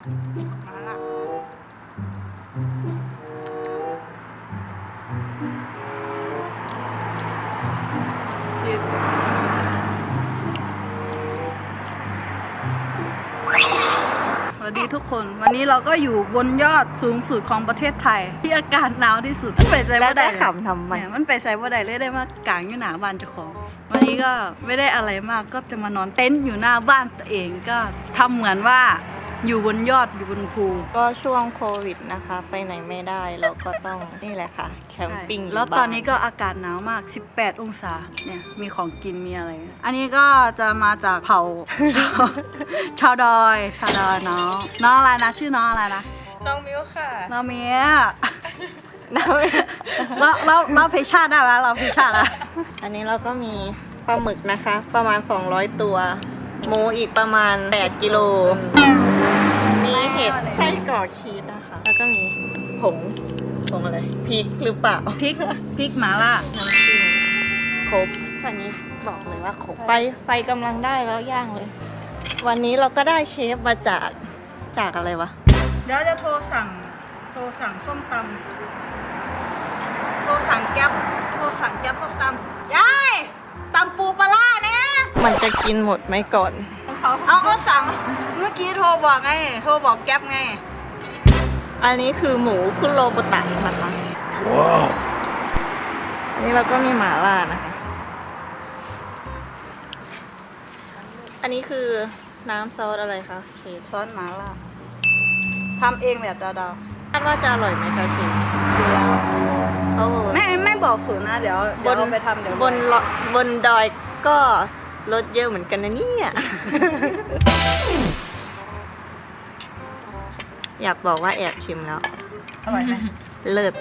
มาละยืดสวัสดีทุกคน วันนี้เราก็อยู่บนยอดสูงสุดของประเทศไทย ที่อากาศหนาวที่สุด มันไปใจแล้วว่าได้ได้ขำทำไม เนี่ยมันไปใส่ว่าได้เลยได้มากางอยู่หน้าบ้านเจ้าของ วันนี้ก็ไม่ได้อะไรมากก็จะมานอนเต็นท์อยู่หน้าบ้านตัวเองก็ทำเหมือนว่า อยู่บนยอดอยู่บนภูก็ช่วงโควิดนะคะ ไปไหนไม่ได้เราก็ต้องนี่แหละค่ะ แคมปิ้งยู่แล้วบ้าตอนนี้ก็อากาศหนาวมาก 18 องศาเนี่ยมีของกินมีอะไร อันนี้ก็จะมาจากเผ่าชาวชาวดอย ชาวดอยน้องน้องอะไรนะชื่อน้องอะไรนะน้องมิวค่ะน้องเมียนะเราเราเราเพชชาติได้ไหมเราเพชชาติอะอันนี้เราก็มีปลาหมึกนะคะ ประมาณ 200 ตัวหมูอีกประมาณ 8 กิโลมี เห็ดไส้กรอกชีสนะคะ แล้วก็มีผงผงอะไรพริกหรือเปล่าพริกพริกหมาล่าน้ำจิ้มครบวันนี้บอกเลยว่าครบไฟไฟกำลังได้แล้วย่างเลย วันนี้เราก็ได้เชฟมาจากจากอะไรวะเดี๋ยวจะโทรสั่งโทรสั่งส้มตำโทรสั่งแก๊ปโทรสั่งแก๊ปส้มตำยายตำปูปลาร้าเนี่ยมันจะกินหมดไหมก่อน เอาก็สั่ง เมื่อกี้โทรบอกไง โทรบอกแก๊ปไง อันนี้คือหมูคุโรบุตะนะคะอันนี้เราก็มีหมาล่านะคะ อันนี้คือน้ำซอสอะไรคะเชฟซอสหมาล่าทำเองแบบดาวคาดว่าจะอร่อยไหมคะเชฟโอ้โหๆไม่ไม่บอกสูตรนะ เดี๋ยวเดี๋ยวเราไปทำเดี๋ยวบนเลาะบนดอยก็ รถเยอะเหมือนกันนะเนี่ย อยากบอกว่าแอบชิมแล้ว อร่อยไหมเลิศ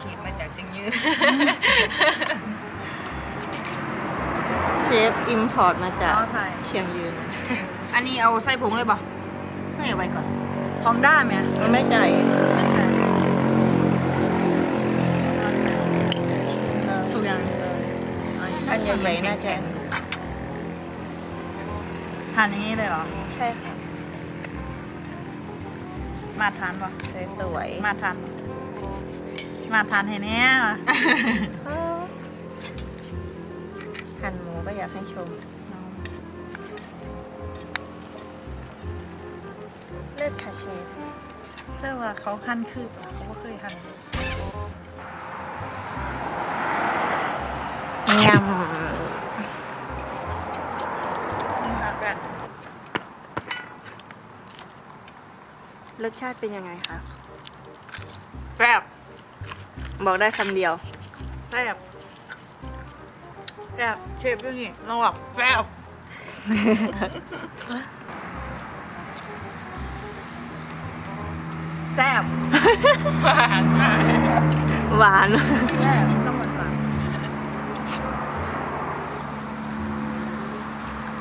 ฉีดมาจากเชียงยืนเช ฟอิมพอร์ตมาจากเอาไทย เชียงยืน อันนี้เอาไส้ผงเลยป่ะไม่เอาไว้ก่อนทองด้าไหมมันไม่ใจไม่ใช่สุกยังอันใหญ่ๆน่าจะทานอย่างนี้เลยเหรอ ใช่ค่ะมาทานปะสวยมาทานปะมาทานให้แน่ว่ะๆหั่นหมู ก็อยากให้ชมเลิศค่ะเชฟเชื่อว่าเขาหั่นคืบอะเขาก็เคยหั่นยนี่ค่ะกันำรสชาติเป็นยังไงคะ แซ่บ บอกได้คำเดียว แซ่บ แซ่บเชฟด้วยนี่ลองบอกแซ่บแซ่บหวานแซ่บต้องหวานหวาน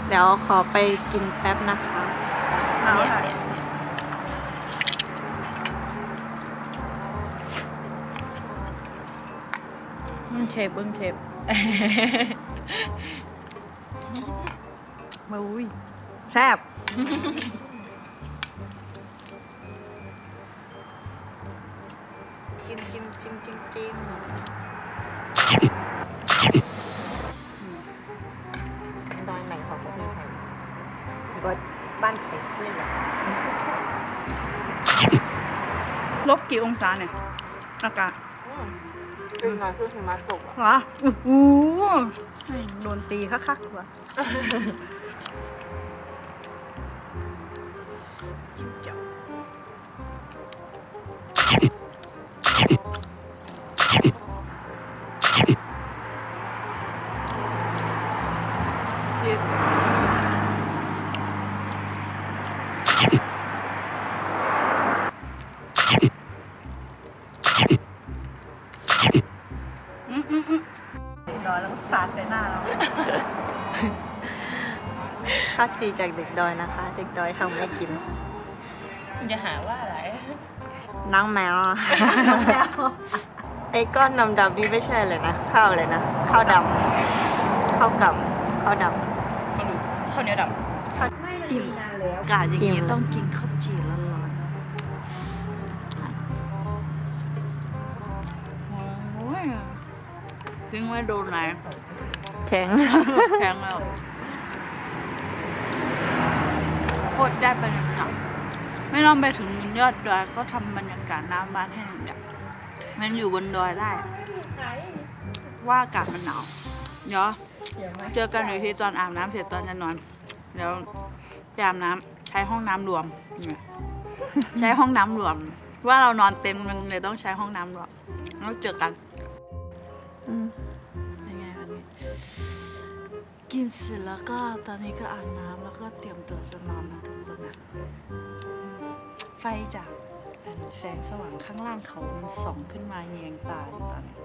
เดี๋ยวขอไปกินแป๊บนะคะเอาเนี่ยค่ะเนี่ยมึงเชฟมึงเชฟ มาอุ้ยแซ่บจิ้มจิ้มจิ้มจิ้มจิ้มดอยไหนของประเทศไทยก็บ้านไข่เล่นเหรอลบกี่องศาเนี่ยอากาศ คือมาคือหิมะตกอะเหรอโอ้โหโดนตีคักๆว่ะจิ้มเจีย อืมอืมอืมรอแล้วก็สาดใส่หน้าเราคัดซีจากเด็กดอยนะคะ เด็กดอยทำไม่กินจะหาว่าอะไรน้องแมวไอ้ก้อนดำๆนี่ไม่ใช่เลยนะข้าวเลยนะข้าวดำข้าวกับข้าวดมาดูข้าวเหนียวดอิ่มอากาศอย่างนี้ต้องกินข้าวจี่ร้อน ทิ้งไว้โดนไหนำแข็งแพงแล้วโคตรได้บรรยากาศไม่ต้องไปถึงบนยอดดอยก็ทำบรรยากาศน้ำบ้านให้หนึ่งแบบมันอยู่บนดอยได้อะว่าอากาศมันหนาวเดี๋ยวเจอกันอีกทีตอนอาบน้ำเสร็จตอนจะนอน เดี๋ยวไปอาบน้ำใช้ห้องน้ำรวมเนี่ยใช้ห้องน้ำรวม ว่าเรานอนเต็มมันเลยต้องใช้ห้องน้ำรวมแล้วเจอกัน อืมยังไงวันนี้ กินเสร็จแล้วก็ตอนนี้ก็อาบน้ำแล้วก็เตรียมตัวจะนอนนะทุกคนนะไฟจากแสงสว่างข้างล่างเขามันส่องขึ้นมาเยียงตาอยู่ตอนนี้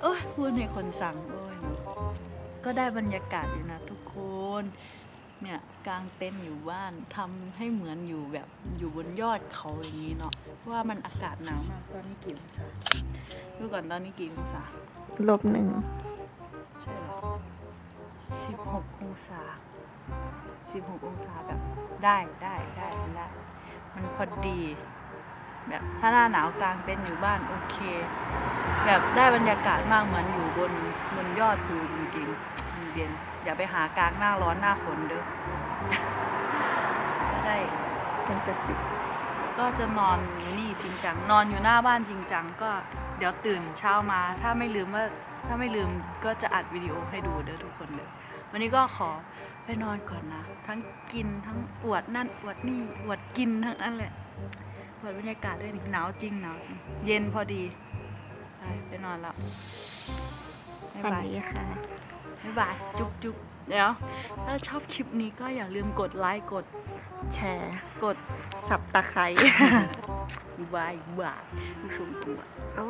โอ้ยพูดในคนสั่งโอ้ยเนอะก็ได้บรรยากาศอยู่นะทุกคน เนี่ยกางเต็นท์อยู่บ้านทำให้เหมือนอยู่แบบอยู่บนยอดเขาอย่างนี้เนาะเพราะว่ามันอากาศหนาวมากตอนนี้กี่องศาดูก่อนตอนนี้กี่องศาลบหนึ่ง 16 องศา 16 องศาแบบได้ได้ได้ได้ มันพอดี แบบถ้าหน้าหนาวกลางเต็นอยู่บ้านโอเค แบบได้บรรยากาศมากเหมือนอยู่บนบนยอดภูจริงๆเย็นอย่าไปหากลางหน้าร้อนหน้าฝนเด้อได้ยังจะปิดก็จะนอนนี่จริงจังนอนอยู่หน้าบ้านจริงจังก็เดี๋ยวตื่นเช้ามา ถ้าไม่ลืมว่าถ้าไม่ลืมก็จะอัดวิดีโอให้ดูเด้อทุกคนเด้อ วันนี้ก็ขอไปนอนก่อนนะ ทั้งกินทั้งอวดนั่นอวดนี่อวดกินทั้งนั้นแหละอวดบรรยากาศด้วยนี่หนาวจริงหนาวจริงเย็นพอดีไปไปนอนแล้วบ๊ายฝันบายดีค่ะบ๊ายบายจุ๊บจุ๊บเดี๋ยวถ้าชอบคลิปนี้ก็อย่าลืมกดไลค์กดแชร์ กดสับตะไคร้บายบายผู้ชมตัวเอา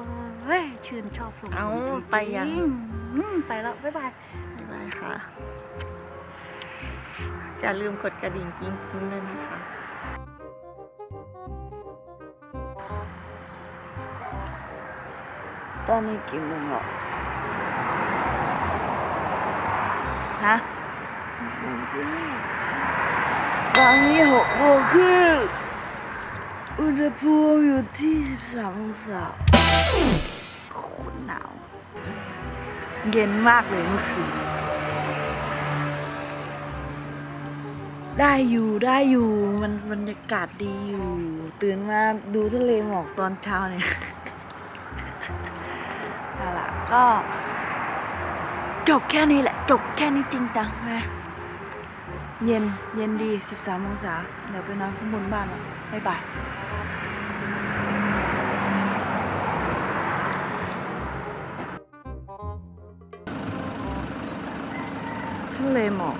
เฮ้ยชื่นชอบส่งเอาจริๆไปยังอืมไปแล้วบ๊ายบายบ๊ายบายค่ะ อย่าลืมกดกระดิ่งกิ้งกิ้งด้วยนะคะ ตอนนี้กี่โมงหรอฮะตอนนี้หกโมงครึ่งอุณหภูมิอยู่ที่ 13 องศาโคตรหนาว เย็นมากเลยเมื่อคืน ได้อยู่ได้อยู่มันบรรยากาศดีอยู่ ตื่นมาดูทะเลหมอกตอนเช้าเนี่ยนั่นแหละก็จบแค่นี้แหละ จบแค่นี้จริงจังแม่เย็นเย็นดี 13องศาเดี๋ยวไปนอนข้างบนบ้านแล้วบ๊ายบายทะเลหมอก